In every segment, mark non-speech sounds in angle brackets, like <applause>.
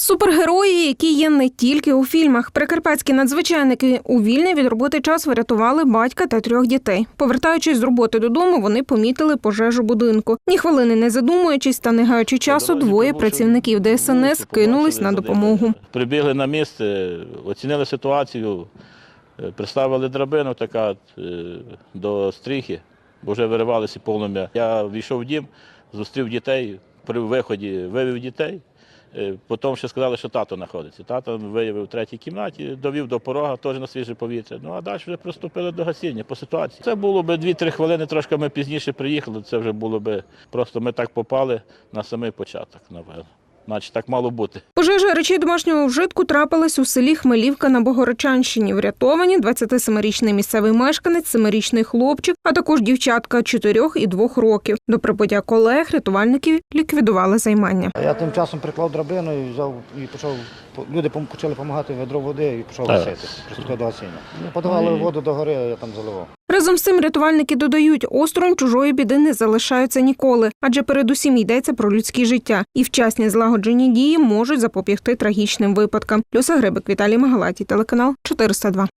Супергерої, які є не тільки у фільмах. Прикарпатські надзвичайники у вільний від роботи час врятували батька та трьох дітей. Повертаючись з роботи додому, вони помітили пожежу будинку. Ні хвилини не задумуючись та не гаючи часу, двоє працівників ДСНС кинулись на допомогу. Прибігли на місце, оцінили ситуацію, е, приставили драбину така е, до стріхи, бо вже виривалися полум'я. Я війшов в дім, зустрів дітей, при виході вивів дітей. Е, Потім ще сказали, що тато знаходиться. Тато виявив в третій кімнаті, довів до порога, теж на свіже повітря. Ну а далі вже приступили до гасіння по ситуації. Це було б 2-3 хвилини, трошки ми пізніше приїхали. Це вже було б просто ми так попали на самий початок, напевно. Значить, так мало бути. Пожежа речей домашнього вжитку трапилась у селі Хмелівка на Богородчанщині. Врятовані 27-річний місцевий мешканець, 7-річний хлопчик, а також дівчатка 4 і 2 років. До прибуття колег рятувальники ліквідували займання. Я тим часом приклав драбину і взяв і почав. Люди почали допомагати ведро води і почав гасити. Приступив до гасіння. Подавали воду до гори, а я там заливав. Разом з цим рятувальники додають, осторонь чужої біди не залишаються ніколи, адже передусім йдеться про людське життя, і вчасні злагоджені дії можуть запобігти трагічним випадкам. Люся Грибик, Віталій Магалаті, телеканал 402.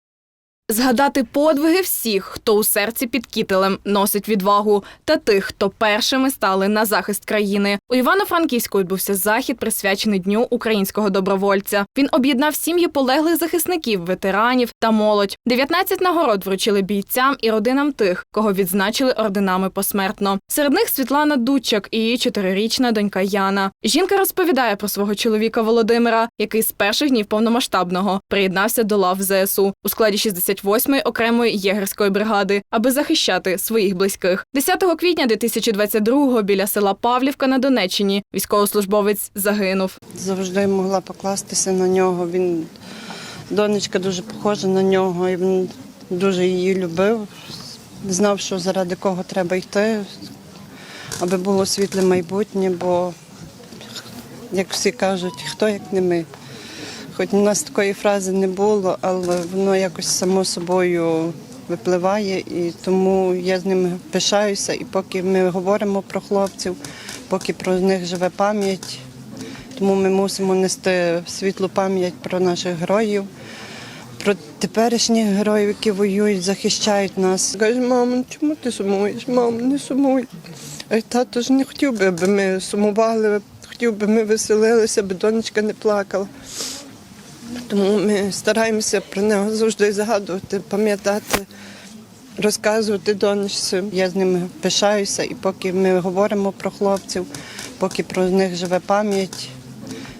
Згадати подвиги всіх, хто у серці під кітелем носить відвагу, та тих, хто першими стали на захист країни. У Івано-Франківську відбувся захід, присвячений дню українського добровольця. Він об'єднав сім'ї полеглих захисників, ветеранів та молодь. 19 нагород вручили бійцям і родинам тих, кого відзначили орденами посмертно. Серед них Світлана Дудчак і її чотирирічна донька Яна. Жінка розповідає про свого чоловіка Володимира, який з перших днів повномасштабного приєднався до лав ЗСУ у складі 68-ї окремої єгерської бригади, аби захищати своїх близьких. 10 квітня 2022-го біля села Павлівка на Донеччині військовослужбовець загинув. завжди могла покластися на нього. Він донечка дуже похожа на нього, і він дуже її любив. Знав, що заради кого треба йти, аби було світле майбутнє, бо, як всі кажуть, хто як не ми. Хоч у нас такої фрази не було, але воно якось само собою випливає, і тому я з ними пишаюся. І поки ми говоримо про хлопців, поки про них живе пам'ять, тому ми мусимо нести світлу пам'ять про наших героїв, про теперішніх героїв, які воюють, захищають нас. Каже, мамо, чому ти сумуєш? Мамо, не сумуй. А тато ж не хотів би, аби ми сумували, хотів би ми веселилися, аби донечка не плакала. Тому ми стараємося про нього завжди згадувати, пам'ятати, розказувати донечці. Я з ними пишаюся, і поки ми говоримо про хлопців, поки про них живе пам'ять,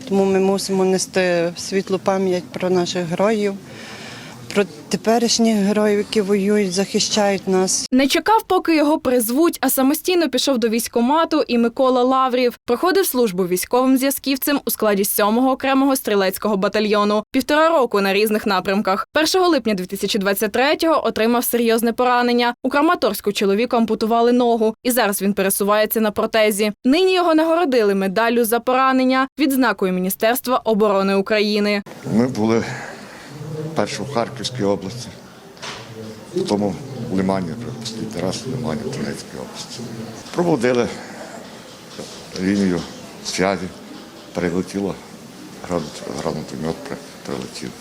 тому ми мусимо нести світлу пам'ять про наших героїв, про теперішніх героїв, які воюють, захищають нас. Не чекав, поки його призвуть, а самостійно пішов до військкомату і Микола Лаврів проходив службу військовим зв'язківцем у складі 7-го окремого стрілецького батальйону. Півтора року на різних напрямках. 1 липня 2023-го отримав серйозне поранення. У Краматорську чоловіку ампутували ногу, і зараз він пересувається на протезі. Нині його нагородили медаллю за поранення відзнакою Міністерства оборони України. Ми були перше в Харківській області, потім в Лимані, останній раз в Лимані, в Донецькій області. Проводили лінію зв'язі, прилетіло, гранат- гранатомет при- прилетів.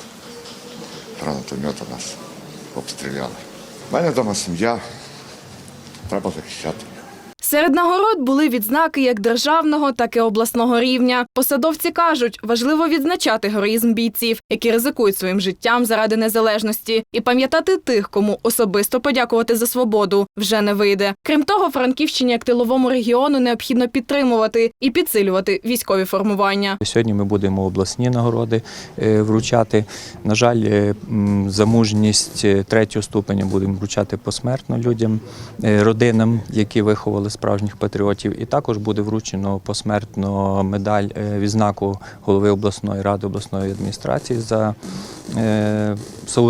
Гранатомета нас обстріляли. У мене вдома сім'я, треба захищати. Серед нагород були відзнаки як державного, так і обласного рівня. Посадовці кажуть, важливо відзначати героїзм бійців, які ризикують своїм життям заради незалежності, і пам'ятати тих, кому особисто подякувати за свободу вже не вийде. Крім того, Франківщині як тиловому регіону необхідно підтримувати і підсилювати військові формування. Сьогодні ми будемо обласні нагороди е, вручати. На жаль, е, за мужність е, третього ступеня будемо вручати посмертно людям, родинам, які виховали справжніх патріотів. І також буде вручено посмертно медаль е, відзнаку голови обласної ради обласної адміністрації за, е,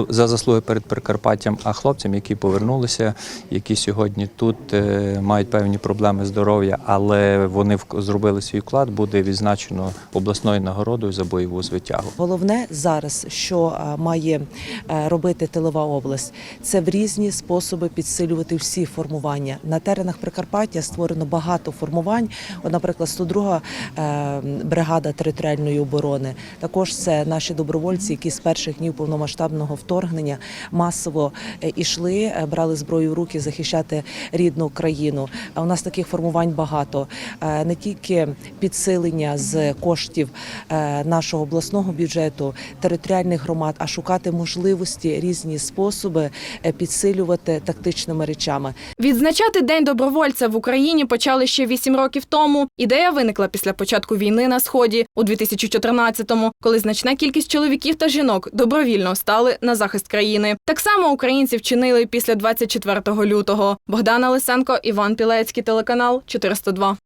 за заслуги перед Прикарпаттям, а хлопцям, які повернулися, які сьогодні тут е, мають певні проблеми здоров'я, але вони зробили свій вклад, буде відзначено обласною нагородою за бойову звитягу. Головне зараз, що має робити тилова область, це в різні способи підсилювати всі формування на теренах Прикарпаття. Буде створено багато формувань. От, наприклад, 102 е, бригада територіальної оборони. Також це наші добровольці, які з перших днів повномасштабного вторгнення масово е, ішли, е, брали зброю в руки захищати рідну країну. А у нас таких формувань багато. Е, Не тільки підсилення з коштів е, нашого обласного бюджету, територіальних громад, а шукати можливості різні способи е, підсилювати тактичними речами. Відзначати День добровольця в Україні почали ще вісім років тому. Ідея виникла після початку війни на сході у 2014-му, коли значна кількість чоловіків та жінок добровільно стали на захист країни. Так само українці вчинили після 24 лютого. Богдана Лисенко, Іван Пілецький, телеканал 402.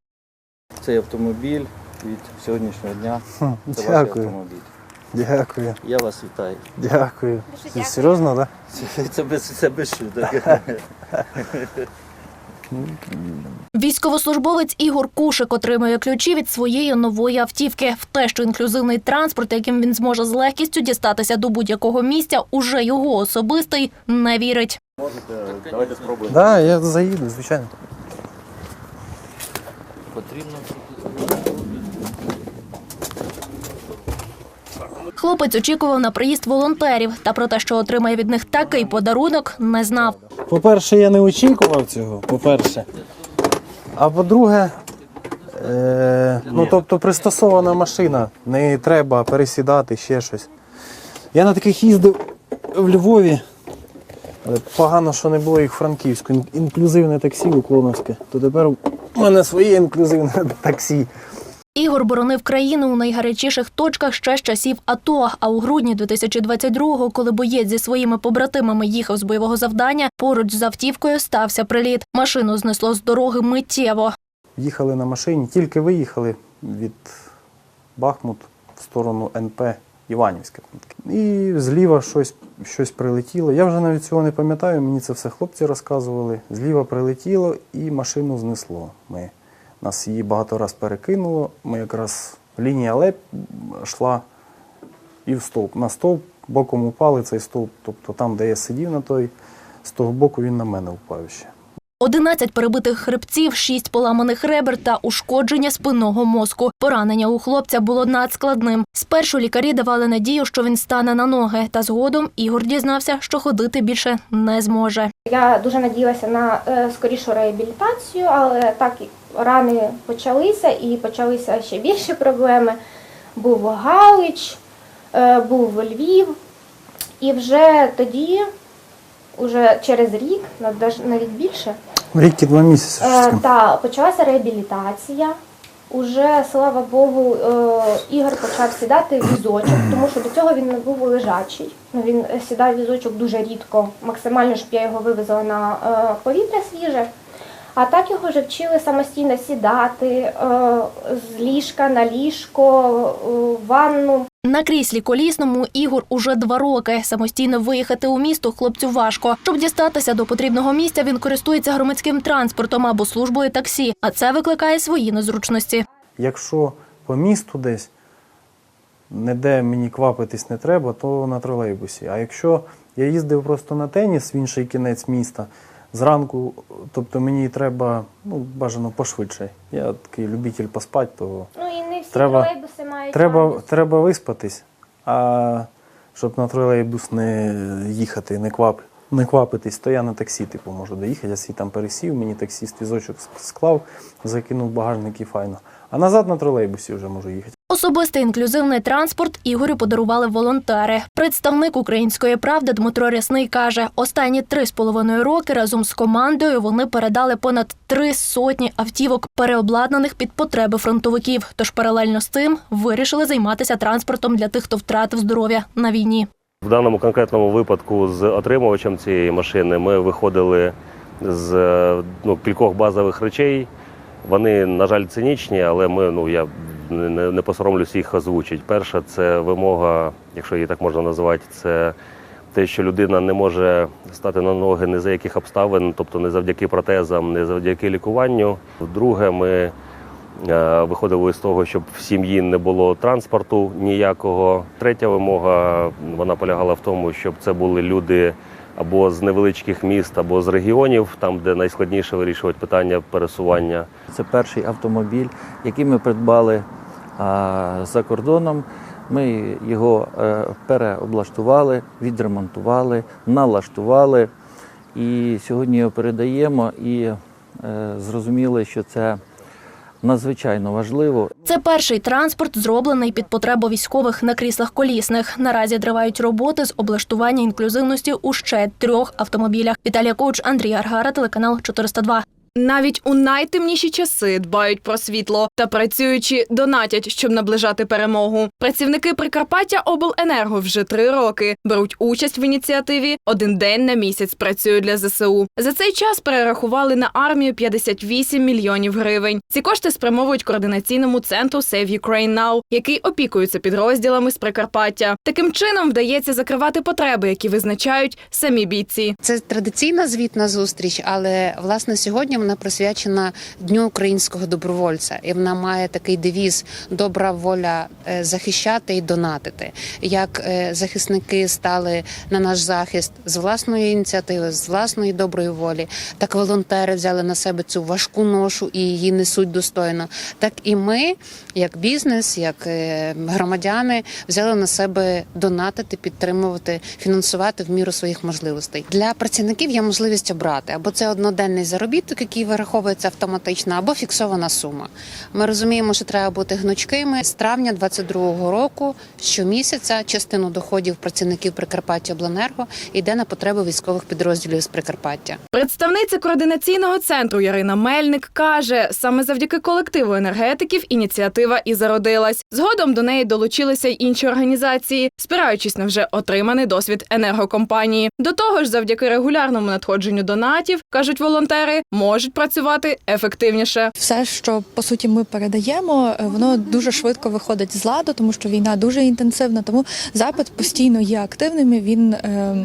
Цей автомобіль від сьогоднішнього дня. Це ваш автомобіль. Дякую, Я вас вітаю. дякую. Це серйозно, так? Це, це без це без шуток. <laughs> Військовослужбовець Ігор Кушик отримує ключі від своєї нової автівки. В те, що інклюзивний транспорт, яким він зможе з легкістю дістатися до будь-якого місця, уже його особистий не вірить. Давайте спробуємо. Так, да, я заїду, звичайно. Потрібно. Хлопець очікував на приїзд волонтерів, та про те, що отримає від них такий подарунок, не знав. По-перше, я не очікував цього, по-перше. А по-друге, е, ну тобто пристосована машина, не треба пересідати, ще щось. Я на таких їздив в Львові, але погано, що не було їх Франківську. Інклюзивне таксі уклоновське. То тепер у мене своє інклюзивне <laughs> таксі. Ігор боронив країну у найгарячіших точках ще з часів АТО. А у грудні 2022-го, коли боєць зі своїми побратимами їхав з бойового завдання, поруч з автівкою стався приліт. Машину знесло з дороги миттєво. Їхали на машині, тільки виїхали від Бахмут в сторону НП Іванівське. І зліва щось, щось прилетіло. Я вже навіть цього не пам'ятаю, мені це все хлопці розказували. Зліва прилетіло і машину знесло. Ми, нас її багато раз перекинуло. Ми якраз лінія леп йшла і в стовп. На стовп боком упали цей стовп. Тобто там, де я сидів на той, з того боку він на мене впав ще. 11 перебитих хребців, 6 поламаних ребер та ушкодження спинного мозку. Поранення у хлопця було надскладним. Спершу лікарі давали надію, що він стане на ноги, та згодом Ігор дізнався, що ходити більше не зможе. Я дуже надіялася на е, скорішу реабілітацію, але так рани почалися і почалися ще більші проблеми. Був Галич, е, був Львів, і вже тоді, уже через рік, навіть- більше, Рік і два місяці. Е, та почалася реабілітація. Уже, слава Богу, е, Ігор почав сідати в візочок, тому що до цього він не був лежачий. Ну, він сідав візочок дуже рідко, максимально, щоб я його вивезла на е, повітря свіже. А так його вже вчили самостійно сідати е, з ліжка на ліжко, в ванну. На кріслі колісному Ігор уже два роки. Самостійно виїхати у місто хлопцю важко. Щоб дістатися до потрібного місця, він користується громадським транспортом або службою таксі, а це викликає свої незручності. Якщо по місту десь ніде мені квапитись не треба, то на тролейбусі. А якщо я їздив просто на теніс в інший кінець міста, зранку, тобто мені треба ну, бажано пошвидше. Я такий любитель поспати, то Ну і не всі Треба- тролейбуси мають треба, треба виспатись, а щоб на тролейбус не їхати, не, квап, не квапитись, то я на таксі типу, можу доїхати. Я свій там пересів, мені таксіст візочок склав, закинув багажник і файно. А назад на тролейбусі вже можу їхати. Особистий інклюзивний транспорт Ігорю подарували волонтери. Представник української правди Дмитро Рясний каже, останні три з половиною роки разом з командою вони передали понад три сотні автівок, переобладнаних під потреби фронтовиків. Тож паралельно з цим вирішили займатися транспортом для тих, хто втратив здоров'я на війні. В даному конкретному випадку з отримувачем цієї машини ми виходили з ну, кількох базових речей. Вони, на жаль, цинічні, але ми, ну, я не, не- посоромлюсь їх озвучити. Перша це вимога, якщо її так можна назвати, це те, що людина не може стати на ноги не за яких обставин, тобто не завдяки протезам, не завдяки лікуванню. Друге, ми е, виходили з того, щоб в сім'ї не було транспорту ніякого. Третя вимога вона полягала в тому, щоб це були люди або з невеличких міст, або з регіонів, там, де найскладніше вирішувати питання пересування. Це перший автомобіль, який ми придбали а, за кордоном. Ми його е, переоблаштували, відремонтували, налаштували. І сьогодні його передаємо і е, зрозуміли, що це надзвичайно важливо. Це перший транспорт, зроблений під потребу військових на кріслах колісних. Наразі тривають роботи з облаштування інклюзивності у ще трьох автомобілях. Віталія Коуч, Андрій Аргара, телеканал 402. Навіть у найтемніші часи дбають про світло та працюючи донатять, щоб наближати перемогу. Працівники Прикарпаття Обленерго вже три роки беруть участь в ініціативі. Один день на місяць працюють для ЗСУ. За цей час перерахували на армію 58 мільйонів гривень. Ці кошти спрямовують координаційному центру Save Ukraine Now, який опікується підрозділами з Прикарпаття. Таким чином вдається закривати потреби, які визначають самі бійці. Це традиційна звітна зустріч, але власне сьогодні вона присвячена Дню українського добровольця, і вона має такий девіз Добра воля е, захищати і донатити. Як е, захисники стали на наш захист з власної ініціативи, з власної доброї волі, так волонтери взяли на себе цю важку ношу і її несуть достойно. Так і ми, як бізнес, як е, громадяни, взяли на себе донатити, підтримувати, фінансувати в міру своїх можливостей. Для працівників є можливість обрати або це одноденний заробіток, який вираховується автоматично, або фіксована сума. Ми розуміємо, що треба бути гнучкими. З травня 2022 року щомісяця частину доходів працівників Прикарпаття Обленерго йде на потреби військових підрозділів з Прикарпаття. Представниця координаційного центру Ярина Мельник каже, саме завдяки колективу енергетиків ініціатива і зародилась. Згодом до неї долучилися й інші організації, спираючись на вже отриманий досвід енергокомпанії. До того ж, завдяки регулярному надходженню донатів, кажуть волонтери, можуть працювати ефективніше. Все, що по суті ми передаємо, е, воно дуже швидко виходить з ладу, тому що війна дуже інтенсивна. Тому запит постійно є активним. і Він е,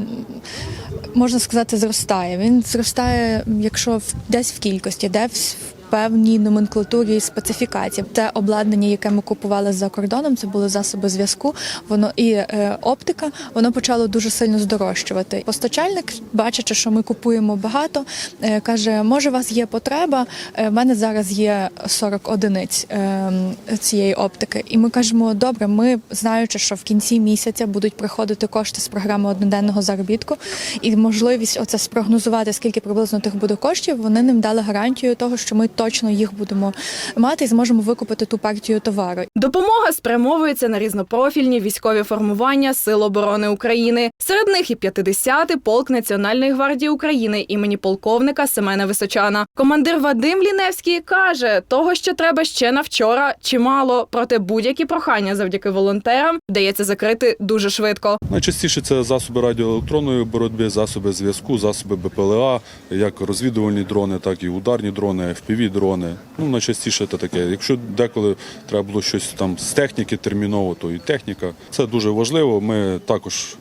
можна сказати зростає. Він зростає, якщо десь в кількості, де в певній номенклатурі і специфікації. Те обладнання, яке ми купували за кордоном, це були засоби зв'язку. Воно і е, оптика, воно почало дуже сильно здорожчувати. Постачальник, бачачи, що ми купуємо багато, е, каже: може, у вас є потреба? Е, в мене зараз є 40 одиниць е, цієї оптики. І ми кажемо: добре, ми знаючи, що в кінці місяця будуть приходити кошти з програми одноденного заробітку, і можливість оце спрогнозувати, скільки приблизно тих буде коштів. Вони нам дали гарантію того, що ми точно їх будемо мати і зможемо викупити ту партію товару. Допомога спрямовується на різнопрофільні військові формування Сил оборони України. Серед них і 50-й полк Національної гвардії України імені полковника Семена Височана. Командир Вадим Ліневський каже, того, що треба ще на вчора, чимало, проте будь-які прохання завдяки волонтерам вдається закрити дуже швидко. Найчастіше це засоби радіоелектронної боротьби, засоби зв'язку, засоби БПЛА, як розвідувальні дрони, так і ударні дрони, fpv дрони. Ну, найчастіше це таке. Якщо деколи треба було щось там з техніки терміново, то і техніка. Це дуже важливо. Ми також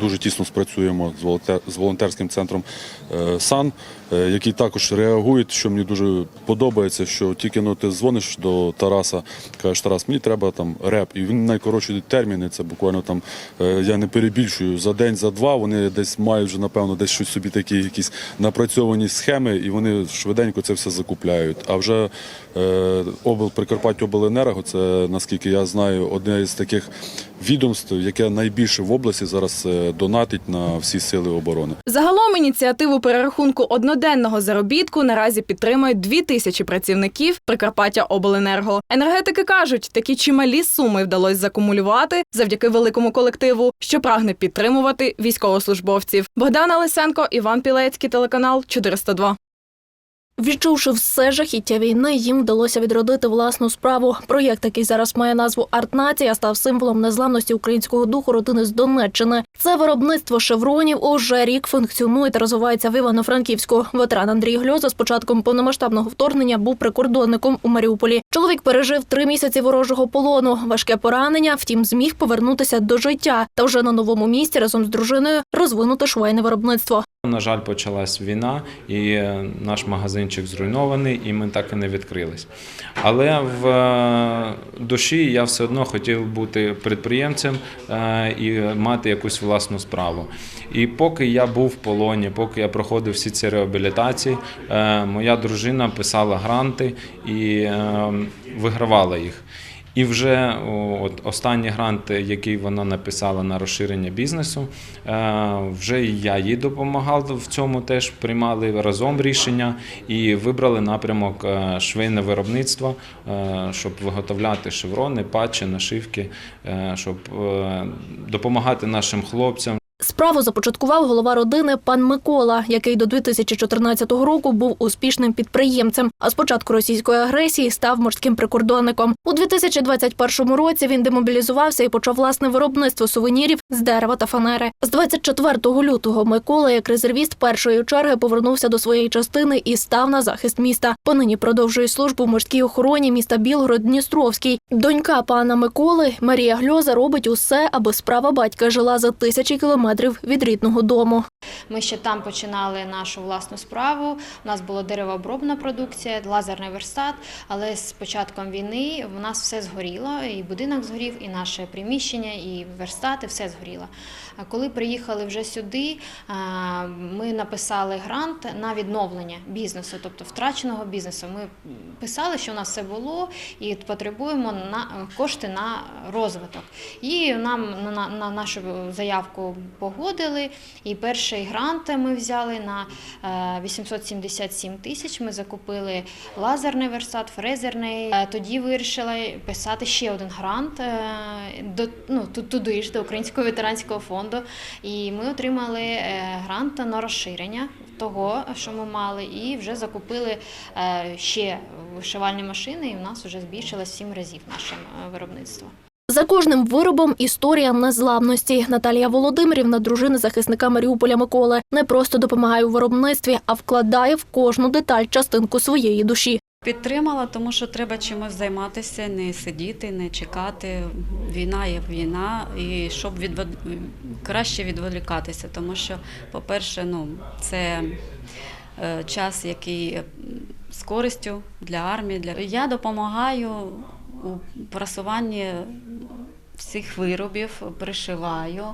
дуже тісно спрацюємо з волонтерським центром е, САН, е, який також реагує, що мені дуже подобається, що тільки ну, ти дзвониш до Тараса, кажеш, Тарас, мені треба там реп. І він найкоротші терміни, це буквально там, е, я не перебільшую, за день, за два вони десь мають вже, напевно, десь щось собі такі якісь напрацьовані схеми, і вони швиденько це все закупляють. А вже е, обл Прикарпаття Обленерго, це наскільки я знаю, одне із таких відомств, яке найбільше в області зараз е, донатить на всі сили оборони. Загалом ініціативу перерахунку одноденного заробітку наразі підтримують дві тисячі працівників Прикарпаття Обленерго. Енергетики кажуть, такі чималі суми вдалося закумулювати завдяки великому колективу, що прагне підтримувати військовослужбовців. Богдана Лисенко, Іван Пілецький, телеканал 402. Відчувши все жахіття війни, їм вдалося відродити власну справу. Проєкт, який зараз має назву Артнація, став символом незламності українського духу родини з Донеччини. Це виробництво шевронів уже рік функціонує та розвивається в Івано-Франківську. Ветеран Андрій Гльоза з початком повномасштабного вторгнення був прикордонником у Маріуполі. Чоловік пережив три місяці ворожого полону, важке поранення, втім зміг повернутися до життя та вже на новому місці разом з дружиною розвинути швейне виробництво. На жаль, почалась війна, і е, наш магазинчик зруйнований, і ми так і не відкрились. Але в е, душі я все одно хотів бути підприємцем е, і мати якусь власну справу. І поки я був в полоні, поки я проходив всі ці реабілітації, моя дружина писала гранти і вигравала їх. І вже от останній грант, який вона написала на розширення бізнесу, е, вже я їй допомагав в цьому. Теж приймали разом рішення і вибрали напрямок е, швейне виробництво, е, щоб виготовляти шеврони, патчі, нашивки, щоб допомагати нашим хлопцям. Справу започаткував голова родини пан Микола, який до 2014 року був успішним підприємцем. А з початку російської агресії став морським прикордонником. У 2021 році він демобілізувався і почав власне виробництво сувенірів з дерева та фанери. З 24 лютого Микола, як резервіст першої черги, повернувся до своєї частини і став на захист міста. Понині продовжує службу в морській охороні міста Білгород-Дністровський. Донька пана Миколи Марія Гльоза робить усе, аби справа батька жила за тисячі кілометрів від рідного дому. Ми ще там починали нашу власну справу. У нас була деревообробна продукція, лазерний верстат. Але з початком війни в нас все згоріло. І будинок згорів, і наше приміщення, і верстати, все згоріло. Коли приїхали вже сюди, ми написали грант на відновлення бізнесу, тобто втраченого бізнесу. Ми писали, що у нас все було, і потребуємо на кошти на розвиток. І нам на, на, на нашу заявку погодили. І перший грант ми взяли на е, 877 тисяч. Ми закупили лазерний верстат, фрезерний. Е, Тоді вирішила писати ще один грант е, до ну ту- туди ж до Українського ветеранського фонду. І ми отримали е, грант на розширення того, що ми мали, і вже закупили е, ще вишивальні машини. І в нас вже збільшилось сім разів наше е, виробництво. За кожним виробом історія незламності. Наталія Володимирівна, дружина захисника Маріуполя Миколи, не просто допомагає у виробництві, а вкладає в кожну деталь частинку своєї душі. Підтримала, тому що треба чимось займатися, не сидіти, не чекати. Війна є війна, і щоб відвод... краще відволікатися, тому що, по-перше, ну, це е, час, який з користю для армії. Для... Я допомагаю у просуванні всіх виробів, пришиваю,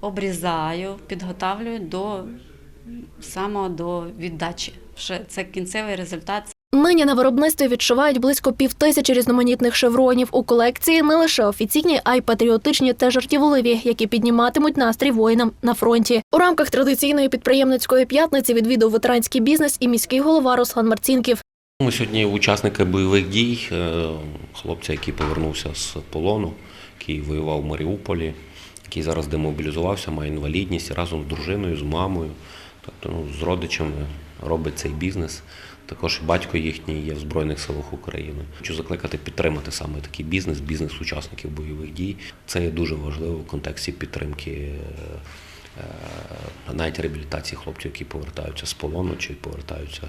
обрізаю, підготавлюю до саме до віддачі. Це кінцевий результат. Нині на виробництві відшивають близько півтисячі різноманітних шевронів. У колекції не лише офіційні, а й патріотичні та жартівливі, які підніматимуть настрій воїнам на фронті. У рамках традиційної підприємницької п'ятниці відвідав ветеранський бізнес і міський голова Руслан Марцінків. Ми сьогодні учасники бойових дій, е, хлопця, який повернувся з полону, який воював в Маріуполі, який зараз демобілізувався, має інвалідність разом з дружиною, з мамою, тобто ну, з родичами робить цей бізнес. Також батько їхній є в Збройних силах України. Хочу закликати підтримати саме такий бізнес, бізнес учасників бойових дій. Це є дуже важливо в контексті підтримки е, е, навіть реабілітації хлопців, які повертаються з полону чи повертаються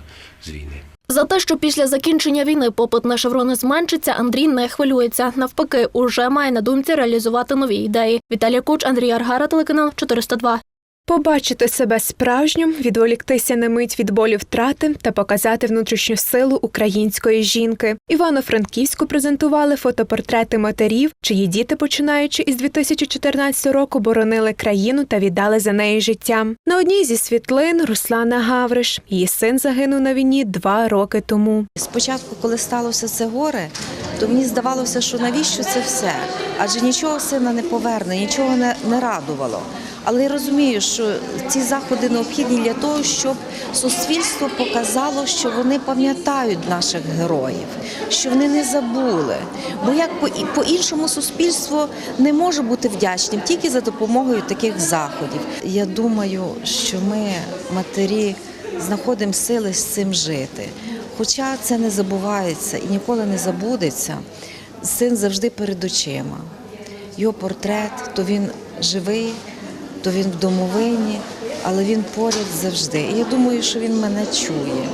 з війни. За те, що після закінчення війни попит на шеврони зменшиться, Андрій не хвилюється. Навпаки, уже має на думці реалізувати нові ідеї. Віталій Куч, Андрій Аргара, телеканал 402. Побачити себе справжнім, відволіктися на мить від болю втрати та показати внутрішню силу української жінки. Івано-Франківську презентували фотопортрети матерів, чиї діти, починаючи із 2014 року, боронили країну та віддали за неї життя. На одній зі світлин Руслана Гавриш. Її син загинув на війні два роки тому. Спочатку, коли сталося це горе, то мені здавалося, що навіщо це все? Адже нічого сина не поверне, нічого не, радувало. Але я розумію, що ці заходи необхідні для того, щоб суспільство показало, що вони пам'ятають наших героїв, що вони не забули. Бо як по- по-іншому суспільство не може бути вдячним тільки за допомогою таких заходів. Я думаю, що ми, матері, знаходимо сили з цим жити. Хоча це не забувається і ніколи не забудеться, син завжди перед очима. Його портрет, то він живий, то він в домовині, але він поряд завжди. І я думаю, що він мене чує,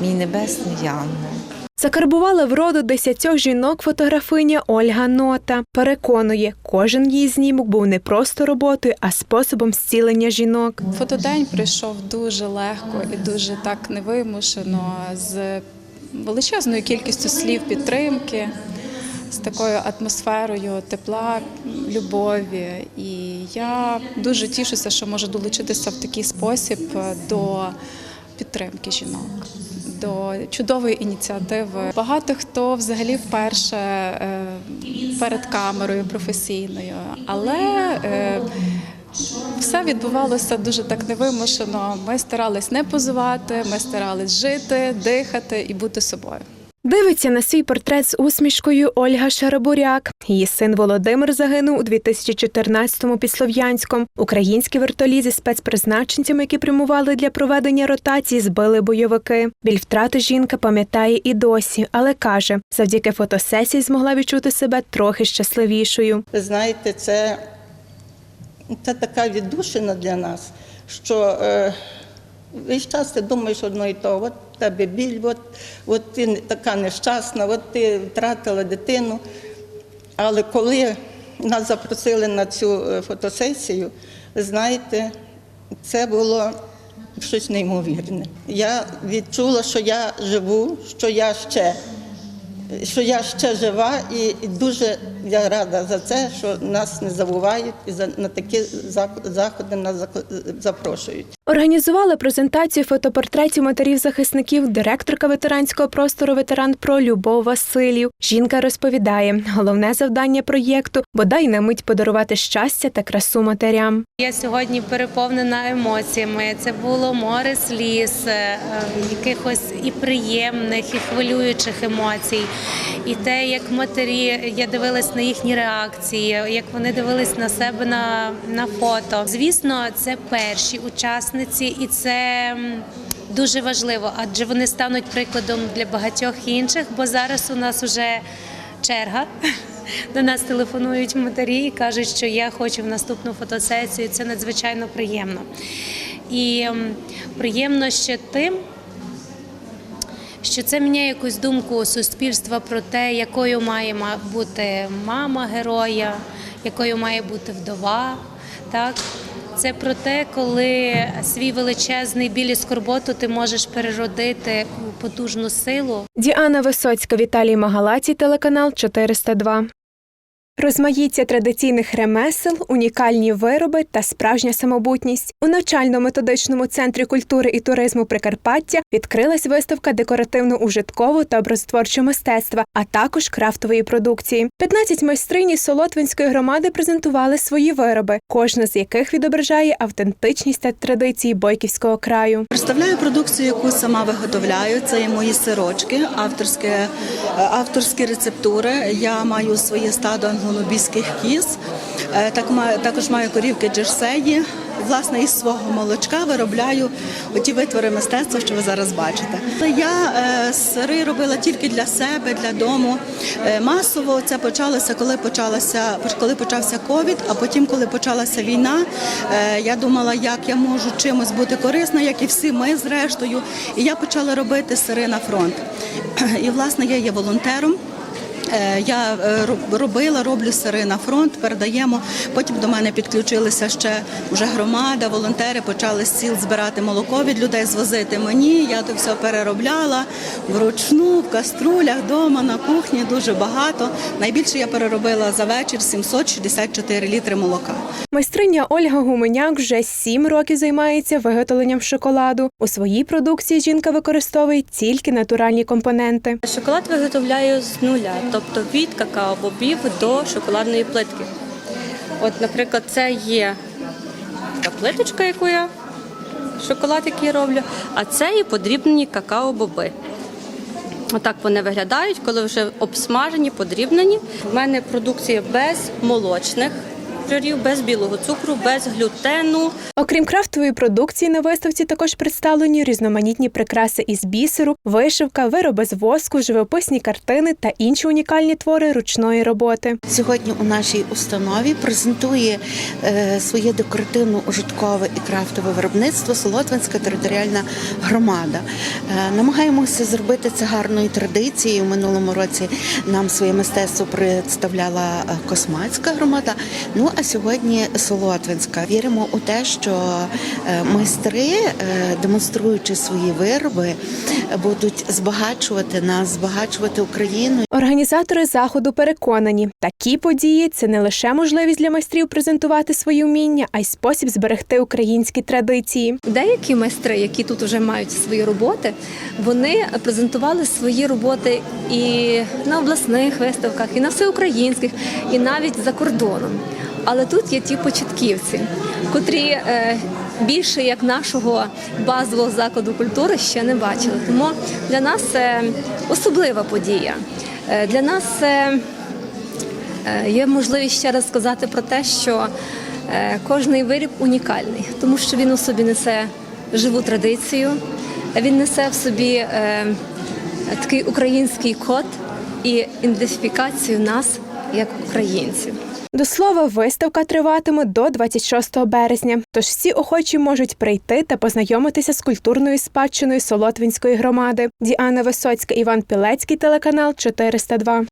мій небесний янгол. Закарбувала вроду десятьох жінок фотографиня Ольга Нота. Переконує, кожен її знімок був не просто роботою, а способом зцілення жінок. Фотодень пройшов дуже легко і дуже так невимушено, з величезною кількістю слів підтримки, з такою атмосферою тепла, любові. І я дуже тішуся, що можу долучитися в такий спосіб до підтримки жінок. До чудової ініціативи. Багато хто взагалі вперше е, перед камерою професійною, але е, все відбувалося дуже так невимушено. Ми старались не позувати, ми старались жити, дихати і бути собою. Дивиться на свій портрет з усмішкою Ольга Шарабуряк. Її син Володимир загинув у 2014-му під Слов'янськом. Українські вертолі зі спецпризначенцями, які прямували для проведення ротації, збили бойовики. Біль втрати жінка пам'ятає і досі, але каже, завдяки фотосесії змогла відчути себе трохи щасливішою. Ви знаєте, це, це така віддушина для нас, що е, весь час ти думаєш одно і то, от тебе біль, от, от ти така нещасна, от ти втратила дитину. Але коли нас запросили на цю е, фотосесію, знаєте, це було щось неймовірне. Я відчула, що я живу, що я ще що я ще жива, і і дуже я рада за це, що нас не забувають і за на такі заходи нас запрошують. Організувала презентацію фотопортретів матерів захисників директорка ветеранського простору ветеран про Любов Василів. Жінка розповідає, головне завдання проєкту бодай на мить подарувати щастя та красу матерям. Я сьогодні переповнена емоціями. Це було море сліз, е, якихось і приємних, і хвилюючих емоцій. І те, як матері, я дивилась на їхні реакції, як вони дивились на себе на, на фото. Звісно, це перші учасниці, і це. Дуже важливо, адже вони стануть прикладом для багатьох інших, бо зараз у нас вже черга. <laughs> До нас телефонують матері і кажуть, що я хочу в наступну фотосесію. Це надзвичайно приємно. І приємно ще тим, що це міняє якусь думку суспільства про те, якою має бути мама героя, якою має бути вдова. Так? Це про те, коли свій величезний біль і скорботу ти можеш переродити у потужну силу. Діана Висоцька, Віталій Магалаці, телеканал 402. Розмаїття традиційних ремесел, унікальні вироби та справжня самобутність. У навчально-методичному центрі культури і туризму Прикарпаття відкрилась виставка декоративно-ужиткового та образотворчого мистецтва, а також крафтової продукції. 15 майстрині Солотвинської громади презентували свої вироби, кожна з яких відображає автентичність та традиції бойківського краю. Представляю продукцію, яку сама виготовляю. Це є мої сирочки, авторські, е, авторські рецептури. Я маю своє стадо англонобійських кіз. Е, також маю корівки джерсеї. Власне, із свого молочка виробляю оті витвори мистецтва, що ви зараз бачите. Я е, сири робила тільки для себе, для дому. Е, масово це почалося, коли почалося, коли почався ковід, а потім, коли почалася війна, я думала, як я можу чимось бути корисна, як і всі ми зрештою. І я почала робити сири на фронт. <clears throat> І власне я є волонтером. Е, Я е, робила, роблю сири на фронт, передаємо. Потім до мене підключилися ще вже громада, волонтери почали з сіл збирати молоко від людей, звозити мені. Я то все переробляла вручну, в каструлях, вдома, на кухні дуже багато. Найбільше я переробила за вечір 764 літри молока. Майстриня Ольга Гуменяк вже сім років займається виготовленням шоколаду. У своїй продукції жінка використовує тільки натуральні компоненти. Шоколад виготовляю з нуля, тобто від какао-бобів до шоколадної плитки. От, наприклад, це є така плиточка, яку я шоколад, який роблю, а це є подрібнені какао-боби. Отак вони виглядають, коли вже обсмажені, подрібнені. У мене продукція без молочних сахарів, без білого цукру, без глютену. Окрім крафтової продукції, на виставці також представлені різноманітні прикраси із бісеру, вишивка, вироби з воску, живописні картини та інші унікальні твори ручної роботи. Сьогодні у нашій установі презентує е, своє декоративно-ужиткове і крафтове виробництво Солотвинська територіальна громада. Е, намагаємося зробити це гарною традицією. У минулому році нам своє мистецтво представляла е, Космацька громада. Ну а сьогодні Солотвинська. Віримо у те, що е, майстри, е, демонструючи свої вироби, будуть збагачувати нас, збагачувати Україну. Організатори заходу переконані, такі події це не лише можливість для майстрів презентувати свої вміння, а й спосіб зберегти українські традиції. Деякі майстри, які тут вже мають свої роботи, вони презентували свої роботи і на обласних виставках, і на всеукраїнських, і навіть за кордоном. Але тут є ті початківці, котрі е, більше як нашого базового закладу культури ще не бачили. Тому для нас це особлива подія. Е, Для нас це Е, Є можливість ще раз сказати про те, що кожний виріб унікальний, тому що він у собі несе живу традицію, він несе в собі такий український код і ідентифікацію нас як українців. До слова, виставка триватиме до 26 березня, тож всі охочі можуть прийти та познайомитися з культурною спадщиною Солотвинської громади. Діана Висоцька, Іван Пілецький, телеканал 402.